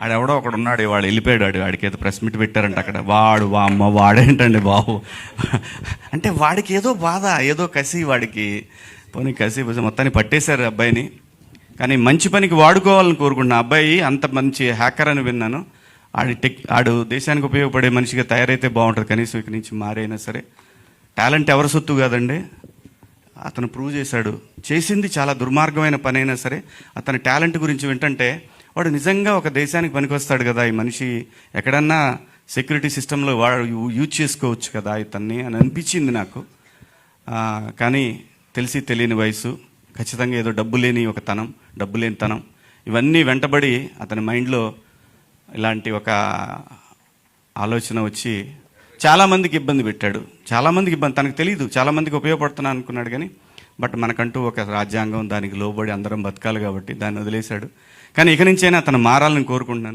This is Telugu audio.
ఆడెవడో ఒకడు ఉన్నాడు వాడు వెళ్ళిపోయాడు వాడు వాడికి ఏదో ప్రెస్ మీట్ పెట్టారంట అక్కడ. వాడు వా అమ్మ వాడేంటండి బాబు? అంటే వాడికి ఏదో బాధ ఏదో కసి వాడికి. పోనీ కసి మొత్తాన్ని పట్టేశారు అబ్బాయిని. కానీ మంచి పనికి వాడుకోవాలని కోరుకుంటున్నా అబ్బాయి అంత మంచి హ్యాకర్ అని విన్నాను. ఆడి టెక్ ఆడు దేశానికి ఉపయోగపడే మనిషిగా తయారైతే బాగుంటుంది. కనీసం ఇక్కడి నుంచి మారైనా సరే. టాలెంట్ ఎవరి సొత్తు కాదండి. అతను ప్రూవ్ చేశాడు. చేసింది చాలా దుర్మార్గమైన పని అయినా సరే. అతని టాలెంట్ గురించి వింటంటే వాడు నిజంగా ఒక దేశానికి పనికొస్తాడు కదా ఈ మనిషి ఎక్కడన్నా సెక్యూరిటీ సిస్టంలో వాడు యూ- యూజ్ చేసుకోవచ్చు కదా ఇతన్ని అని అనిపించింది నాకు. కానీ తెలిసి తెలియని వయసు ఖచ్చితంగా ఏదో డబ్బు లేని ఒక తనం డబ్బు లేని తనం. ఇవన్నీ వెంటబడి అతని మైండ్లో ఇలాంటి ఒక ఆలోచన వచ్చి చాలామందికి ఇబ్బంది పెట్టాడు. చాలామందికి ఇబ్బంది తనకు తెలియదు చాలామందికి ఉపయోగపడుతున్నా అనుకున్నాడు కానీ బట్ మనకంటూ ఒక రాజ్యాంగం దానికి లోబడి అందరం బతకాలి కాబట్టి దాన్ని వదిలేశాడు. కానీ ఇక నుంచైనా అతను మారాలని కోరుకుంటున్నాను.